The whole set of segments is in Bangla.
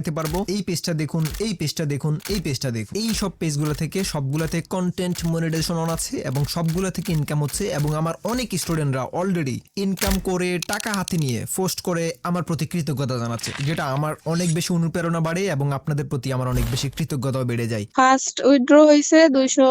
দিতে পারব। এই পেজটা দেখুন, এই পেজটা দেখুন, এই পেজটা দেখুন। এই সব পেজগুলো থেকে সবগুলোতে কন্টেন্ট মনিটাইজেশন অন আছে এবং সবগুলো থেকে ইনকাম হচ্ছে এবং আমার অনেক স্টুডেন্টরা অলরেডি ইনকাম করে টাকা হাতে নিয়ে পোস্ট করে আমার প্রতি কৃতজ্ঞতা জানাচ্ছে, যেটা আমার অনেক বেশি অনুপ্রেরণা বাড়ে এবং আপনাদের প্রতি আমার অনেক বেশি কৃতজ্ঞতাও বেড়ে যায়। ফার্স্ট উইথড্র হয়েছে দুইশো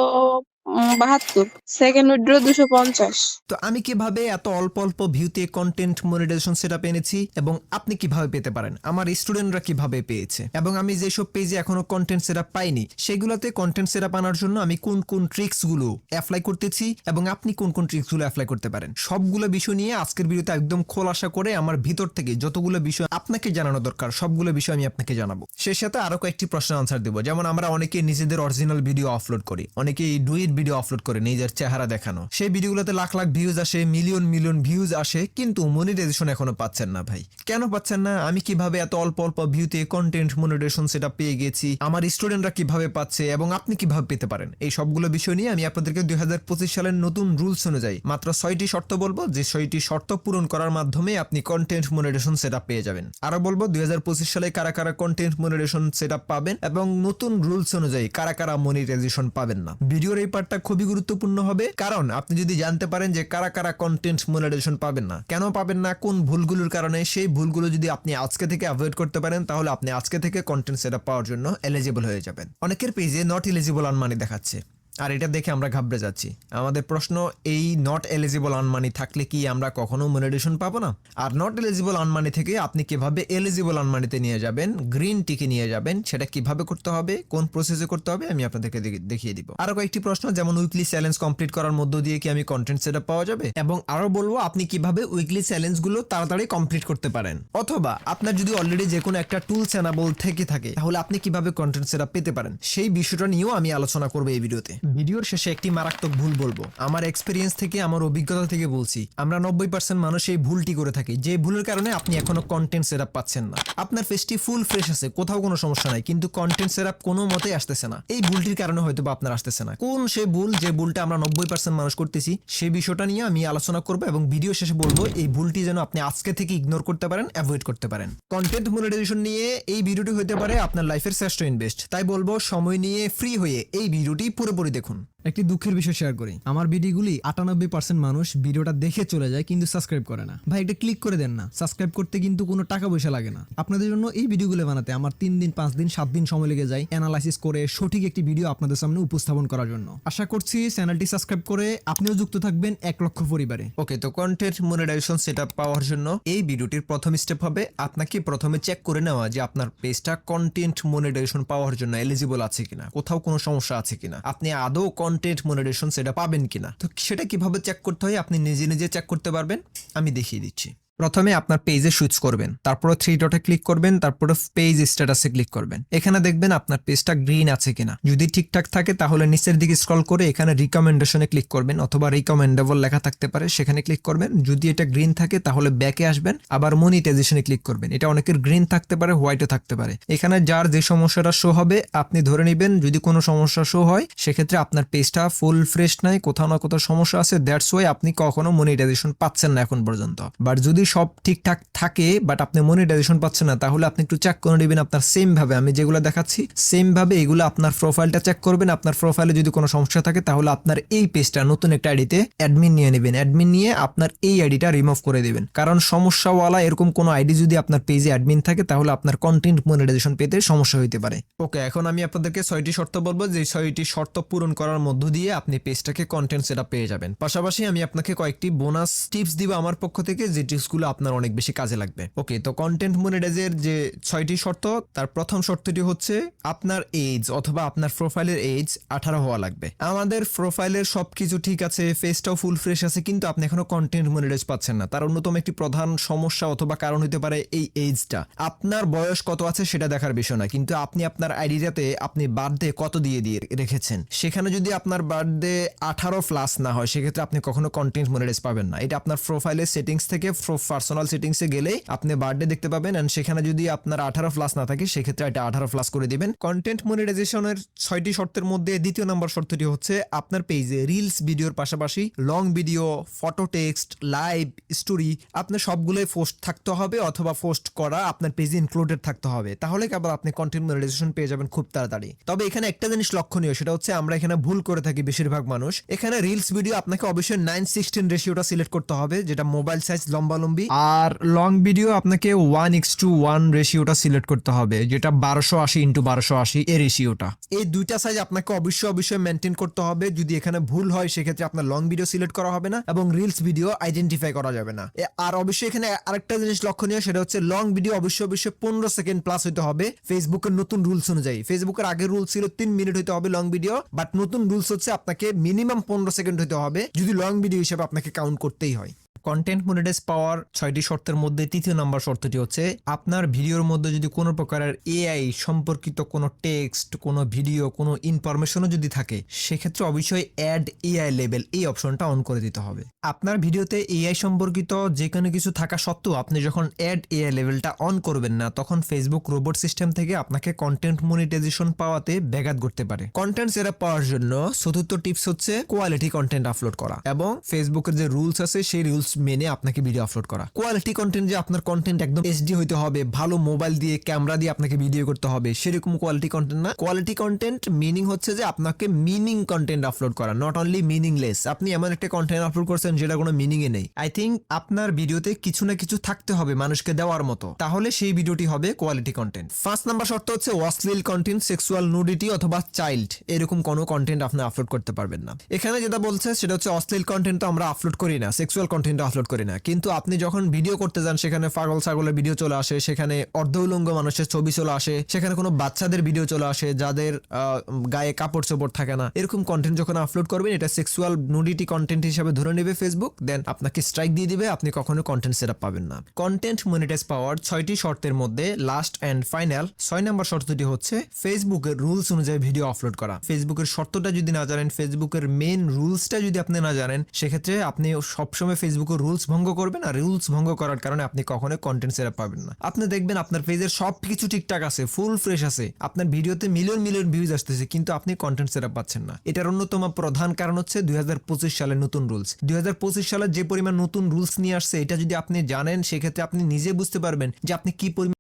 বাহাত্তর। সেকেন্ড উইথড্র দুশো পঞ্চাশ। তো আমি কীভাবে এত অল্প অল্প ভিউতে কন্টেন্ট মনিটাইজেশন সেটআপ এনেছি এবং আপনি কীভাবে পেতে পারেন? আমার স্টুডেন্টরা কীভাবে পেয়েছে? এবং আমি যেসব পেজে এখনও কন্টেন্ট পাইনি, সেগুলোতে কন্টেন্ট আনার জন্য আমি কোন কোন ট্রিক্সগুলো অ্যাপ্লাই করতেছি এবং আপনি কোন কোন ট্রিক্সগুলো অ্যাপ্লাই করতে পারেন? সবগুলো বিষয় নিয়ে আজকের ভিডিওতে একদম খোলাসা করে আমার ভিতর থেকে যতগুলো বিষয় আপনাকে জানানো দরকার, সবগুলো বিষয় আমি আপনাকে জানাব। সে সাথে আরও কয়েকটি প্রশ্ন আনসার দেবো। যেমন আমরা অনেকে নিজেদের অরিজিনাল ভিডিও আপলোড করি অনেকে ডুইট ভিডিও আপলোড করে নিজের চেহারা দেখানো। সেই ভিডিওগুলোতে লাখ লাখ ভিউজ আসে মিলিয়ন মিলিয়ন ভিউজ আসে, কিন্তু মনিটাইজেশন এখনও পাচ্ছেন না ভাই। কেন পাচ্ছেন না? আমি কীভাবে এত অল্প অল্প ভিউতে কন্টেন্ট মনিটাইজেশন সেটা পেয়ে গেছি? আমার স্টুডেন্টরা কীভাবে পাচ্ছে? এবং আপনি কীভাবে পেতে পারেন? এই সবগুলো বিষয় নিয়ে আমি আপনাদেরকে দুই সালের নতুন রুলস অনুযায়ী মাত্র ছয়টি শর্ত বলব, যে ছয়টি শর্ত পূরণ করার মাধ্যমে আপনি কন্টেন্ট মনিটাইজেশন সেটা পেয়ে যাবেন। আরও বলব, দুই হাজার পঁচিশ সালে কারা কারা কন্টেন্ট মনিটাইজেশন সেটা পাবেন এবং নতুন রুলস অনুযায়ী কারা কারা মনিটাইজেশন পাবেন না। ভিডিওর এই পার্টটা খুবই গুরুত্বপূর্ণ হবে। কারণ আপনি যদি জানতে পারেন যে কারা কারা কন্টেন্ট মনিটাইজেশন পাবেন না, কেন পাবেন না, কোন ভুলগুলোর কারণে, সেই ভুলগুলো যদি আপনি আজকে থেকে অ্যাভয়েড করতে পারেন, তাহলে আপনি আজকে থেকে কন্টেন্ট সেটা পাওয়ার জন্য এলিজিবল হয়ে যাবেন। অনেকের পেজে নট এলিজিবল আনমানি দেখাচ্ছে। আর এটা দেখে আমরা ঘাবড়ে যাচ্ছি। আমাদের প্রশ্ন, এই নট এলিজিবল অন মানি থাকলে কি আমরা কখনো মনিটাইজেশন পাবো না? আর নট এলিজিবল অন মানি থেকে আপনি কীভাবে এলিজিবল অন মানিতে নিয়ে যাবেন গ্রিন টিকে নিয়ে যাবেন, সেটা কীভাবে করতে হবে, কোন প্রসেসে করতে হবে, আমি আপনাদেরকে দেখিয়ে দিব। আরও কয়েকটি প্রশ্ন, যেমন উইকলি চ্যালেঞ্জ কমপ্লিট করার মধ্য দিয়ে কি আমি কন্টেন্ট সেটআপ পাওয়া যাবে? এবং আরও বলব, আপনি কীভাবে উইকলি চ্যালেঞ্জগুলো তাড়াতাড়ি কমপ্লিট করতে পারেন। অথবা আপনার যদি অলরেডি যে কোনো একটা টুলস এনাবল থেকে থাকে, তাহলে আপনি কীভাবে কন্টেন্ট সেটআপ পেতে পারেন? সেই বিষয়টা নিয়েও আমি আলোচনা করব এই ভিডিওতে। ভিডিওর শেষে একটি মারাত্মক ভুল বলব। আমার এক্সপিরিয়েন্স থেকে, আমার অভিজ্ঞতা থেকে বলছি, আমরা নব্বই পার্সেন্ট মানুষ এই ভুলটি করে থাকি। যে ভুলের কারণে আপনি এখনও কন্টেন্ট সেটআপ পাচ্ছেন না। আপনার ফেসটি ফুল ফ্রেশ আছে, কোথাও কোনো সমস্যা নাই, কিন্তু কন্টেন্ট সেটআপ কোনো মতেই আসতেছে না। এই ভুলটির কারণে হয়তো বা আপনার আসতেছে না। কোন সে ভুল, যে ভুলটা আমরা নব্বই পার্সেন্ট মানুষ করতেছি সেই বিষয়টা নিয়ে আমি আলোচনা করব এবং ভিডিও শেষে বলব, এই ভুলটি যেন আপনি আজকে থেকে ইগনোর করতে পারেন অ্যাভয়েড করতে পারেন। কন্টেন্ট মনিটাইজেশন নিয়ে এই ভিডিওটি হতে পারে আপনার লাইফের শ্রেষ্ঠ ইনভেস্ট তাই বলব, সময় নিয়ে ফ্রি হয়ে এই ভিডিওটি পুরোপুরি দেখুন। একটি দুঃখের বিষয় শেয়ার করি। আমার ভিডিওগুলি আটানব্বই পার্সেন্ট মানুষ ভিডিওটা দেখে চলে যায় কিন্তু সাবস্ক্রাইব করে না। ভাই, এটা ক্লিক করে দেন না। সাবস্ক্রাইব করতে কিন্তু কোনো টাকা পয়সা লাগে না। আপনাদের জন্য এই ভিডিওগুলো বানাতে আমার তিন দিন, পাঁচ দিন, সাত দিন সময় লেগে যায় অ্যানালাইসিস করে সঠিক একটি ভিডিও আপনাদের সামনে উপস্থাপন করার জন্য। আশা করছি চ্যানেলটি সাবস্ক্রাইব করে আপনিও যুক্ত থাকবেন এক লক্ষ পরিবারে। ওকে তো কন্টেন্ট মনিটাইজেশন সেটআপ পাওয়ার জন্য এই ভিডিওটির প্রথম স্টেপ হবে আপনাকে প্রথমে চেক করে নেওয়া যে আপনার পেজটা কন্টেন্ট মনিটাইজেশন পাওয়ার জন্য এলিজিবল আছে কিনা, কোথাও কোনো সমস্যা আছে কিনা। আপনি আদৌ কন্টেন্ট মনিটেশন সেটা পাবেন কিনা? তো সেটা কীভাবে চেক করতে হয়? আপনি নিজে নিজে চেক করতে পারবেন। আমি দেখিয়ে দিচ্ছি। প্রথমে আপনার পেজে সুইচ করবেন, তারপরে থ্রি ডটে ক্লিক করবেন, তারপরে পেজ স্ট্যাটাসে ক্লিক করবেন। এখানে দেখবেন আপনার পেজটা গ্রিন আছে কিনা। যদি ঠিকঠাক থাকে, তাহলে নিচের দিকে স্ক্রল করে এখানে রিকমেন্ডেশনে ক্লিক করবেন, অথবা রিকমেন্ডেবল লেখা থাকতে পারে, সেখানে ক্লিক করবেন। যদি এটা গ্রিন থাকে, তাহলে ব্যাকে আসবেন, আবার মনিটাইজেশনে ক্লিক করবেন। এটা অনেকের গ্রিন থাকতে পারে হোয়াইটও থাকতে পারে। এখানে যার যে সমস্যাটা শো হবে, আপনি ধরে নেবেন, যদি কোনো সমস্যা শো হয়, সেক্ষেত্রে আপনার পেজটা ফুল ফ্রেশ নাই, কোথাও না কোথাও সমস্যা আছে দ্যাটস ওয়াই আপনি কখনো মনিটাইজেশন পাচ্ছেন না এখন পর্যন্ত। বাট যদি সব ঠিকঠাক থাকে বাট আপনি মনিটাইজেশন পাচ্ছেন না, তাহলে আপনি একটু চেক করে নেবেন আপনার সেম ভাবে। আমি যেগুলো দেখাচ্ছি সেম ভাবে এগুলো আপনার প্রোফাইলটা চেক করবেন, আপনার প্রোফাইলে যদি কোনো সমস্যা থাকে, তাহলে আপনার এই পেজটা নতুন একটা আইডিতে অ্যাডমিন নিয়ে নেবেন। অ্যাডমিন নিয়ে আপনার এই আইডিটা রিমুভ করে দেবেন। কারণ সমস্যাওয়ালা এরকম কোনো আইডি যদি আপনার পেজে অ্যাডমিন থাকে, তাহলে আপনার কন্টেন্ট মনিটাইজেশন পেতে সমস্যা হইতে পারে। ওকে এখন আমি আপনাদেরকে ছয়টি শর্ত বলব, যে ছয়টি শর্ত পূরণ করার মধ্য দিয়ে আপনি পেজটাকে কন্টেন্ট সেটা পেয়ে যাবেন। পাশাপাশি আমি আপনাকে কয়েকটি বোনাস টিপস দিব আমার পক্ষ থেকে, যে টিপসগুলো আপনার অনেক বেশি কাজে লাগবে। ওকে, তো কন্টেন্ট মনিটাইজের যে ছয়টি শর্ত, তার প্রথম শর্তটি হচ্ছে আপনার এজ অথবা আপনার প্রোফাইলের এজ আঠারো হওয়া লাগবে। আমাদের প্রোফাইলের সবকিছু ঠিক আছে ফেসটাও ফুল ফ্রেশ আছে, কিন্তু আপনি এখনও কন্টেন্ট মনিটাইজ পাচ্ছেন না। তার অন্যতম একটি প্রধান সমস্যা অথবা কারণ হতে পারে এই এজটা আপনার বয়স কত আছে সেটা দেখার বিষয় না কিন্তু আপনি আপনার আইডিটাতে আপনি বার্থডে কত দিয়ে দিয়ে রেখেছেন? সেখানে যদি আপনার বার্থডে আঠারো প্লাস না হয়, সেক্ষেত্রে আপনি কখনো কন্টেন্ট মনিটাইজ পাবেন না। এটা আপনার প্রোফাইলের সেটিংস থেকে পার্সোনাল সেটিংসে গেলে আপনি বার্থডে দেখতে পাবেন অ্যান্ড সেখানে যদি আপনার আঠারো প্লাস না থাকে, সেক্ষেত্রে এটা আঠারো প্লাস করে দিবেন। কন্টেন্ট মনিটাইজেশনের ছয়টি শর্তের মধ্যে দ্বিতীয় নম্বর শর্তটি হচ্ছে আপনার পেজে রিলস ভিডিওর পাশাপাশি long video photo text live story আপনার সবগুলোই পোস্ট থাকতে হবে অথবা পোস্ট করা আপনার পেজে ইনক্লুডেড থাকতে হবে। তাহলে কেবল আপনি কন্টেন্ট মনিটাইজেশন পেয়ে যাবেন খুব তাড়াতাড়ি। তবে এখানে একটা জিনিস লক্ষণীয়, সেটা হচ্ছে আমরা এখানে ভুল করে থাকি বেশিরভাগ মানুষ। এখানে রিলস ভিডিও আপনাকে অবশ্যই নাইন সিক্সটিন রেশিওটা সিলেক্ট করতে হবে, যেটা মোবাইল সাইজ লম্বালম্বি আর লং ভিডিও আপনাকে ওয়ান এক্স টু ওয়ান রেশিওটা সিলেক্ট করতে হবে, যেটা বারোশো আশি ইন্টু বারোশো আশি এই রেশিওটা এই দুইটা সাইজ আপনাকে অবশ্যই অবশ্যই মেনটেন করতে হবে। যদি এখানে ভুল হয়, সেক্ষেত্রে আপনার লং ভিডিও সিলেক্ট করা হবে না এবং রিলস ভিডিও আইডেন্টিফাই করা যাবে না। আর অবশ্যই এখানে আরেকটা জিনিস লক্ষণীয়, সেটা হচ্ছে লং ভিডিও অবশ্যই অবশ্যই পনেরো সেকেন্ড প্লাস হতে হবে। ফেসবুকের নতুন রুলস অনুযায়ী। ফেসবুকের আগে রুল ছিল তিন মিনিট হতে হবে লং ভিডিও বাট নতুন রুলস হচ্ছে আপনাকে মিনিমাম পনেরো সেকেন্ড হতে হবে, যদি লং ভিডিও হিসেবে আপনাকে কাউন্ট করতেই হয়। কন্টেন্ট মনিটাইজ পাওয়ার ছয়টি শর্তের মধ্যে তৃতীয় নম্বর শর্তটি হচ্ছে, আপনার ভিডিওর মধ্যে যদি কোনো প্রকারের এআই সম্পর্কিত কোনো টেক্সট কোনো ভিডিও কোনো ইনফরমেশনও যদি থাকে, সেক্ষেত্রে অবশ্যই অ্যাড এআই লেভেল এই অপশনটা অন করে দিতে হবে। আপনার ভিডিওতে এআই সম্পর্কিত যে কোনো কিছু থাকা সত্ত্বেও আপনি যখন অ্যাড এআই লেভেলটা অন করবেন না, তখন ফেসবুক রোবট সিস্টেম থেকে আপনাকে কন্টেন্ট মনিটাইজেশন পাওয়াতে ব্যাঘাত করতে পারে। কন্টেন্ট সেরা পাওয়ার জন্য চতুর্থ টিপস হচ্ছে কোয়ালিটি কন্টেন্ট আপলোড করা এবং ফেসবুকের যে রুলস আছে, সেই রুলস মেনে আপনাকে ভিডিও আপলোড করা। কোয়ালিটি কন্টেন্ট যে আপনার কন্টেন্ট একদম এইচডি হইতে হবে, ভালো মোবাইল দিয়ে ক্যামেরা দিয়ে আপনাকে ভিডিও করতে হবে, সেরকম কোয়ালিটি কন্টেন্ট না। কোয়ালিটি কন্টেন্ট মিনিং হচ্ছে যে আপনাকে মিনিং কন্টেন্ট আপলোড করা নট অনলি মিনিংলেস আপনি এমন একটা কন্টেন্ট আপলোড করছেন যেটা কোনো মিনিং এ নেই। আই থিঙ্ক আপনার ভিডিওতে কিছু না কিছু থাকতে হবে মানুষকে দেওয়ার মতো। তাহলে সেই ভিডিওটি হবে কোয়ালিটি কন্টেন্ট ফার্স্ট নাম্বার শর্ত হচ্ছে অশ্লীল কন্টেন্ট সেক্সুয়াল নুডিটি অথবা চাইল্ড এরকম কোনো কন্টেন্ট আপনি আপলোড করতে পারবেন না। এখানে যেটা বলছে সেটা হচ্ছে অশ্লীল কন্টেন্ট তো আমরা আপলোড করি না সেক্সুয়াল কন্টেন্ট আপলোড করি না। কিন্তু আপনি যখন ভিডিও করতে যান, সেখানে পাগল ছাগলের ভিডিও চলে আসে, সেখানে অর্ধ উলঙ্গ মানুষের ছবি চলে আসে, সেখানে কোনো বাচ্চাদের ভিডিও চলে আসে, যাদের গায়ে কাপড় চোপড় থাকে না। এরকম কন্টেন্ট যখন আপলোড করবেন, এটা সেক্সুয়াল নুডিটি কন্টেন্ট হিসাবে ধরে নেবে ফেসবুক দেন আপনাকে স্ট্রাইক দিয়ে দিবে, আপনি কখনো কন্টেন্ট সেট পাবেন না। কন্টেন্ট মনিটাইজ পাওয়ার ছয়টি শর্তের মধ্যে লাস্ট অ্যান্ড ফাইনাল ছয় নম্বর শর্তটি হচ্ছে ফেসবুকের রুলস অনুযায়ী ভিডিও আপলোড করা। ফেসবুকের শর্তটা যদি না জানেন ফেসবুকের মেন রুলসটা যদি আপনি না জানেন, সেক্ষেত্রে আপনি সবসময় ফেসবুকের রুলস ভঙ্গ করবেন আর রুলস ভঙ্গ করার কারণে আপনি কখনো কন্টেন্ট সেরা পাবেন না। আপনি দেখবেন আপনার পেজের সব কিছু ঠিকঠাক আছে ফুল ফ্রেশ আছে। আপনার ভিডিওতে মিলিয়ন মিলিয়ন ভিউজ আসতেছে, কিন্তু আপনি কন্টেন্ট সেরা পাচ্ছেন না। এটার অন্যতম প্রধান কারণ হচ্ছে দুই সালের নতুন রুলস দুই সালে যে পরিমাণ নতুন রুলস নিয়ে আসছে, এটা যদি আপনি জানেন, সেক্ষেত্রে আপনি নিজে বুঝতে পারবেন যে আপনি কি পরিমাণ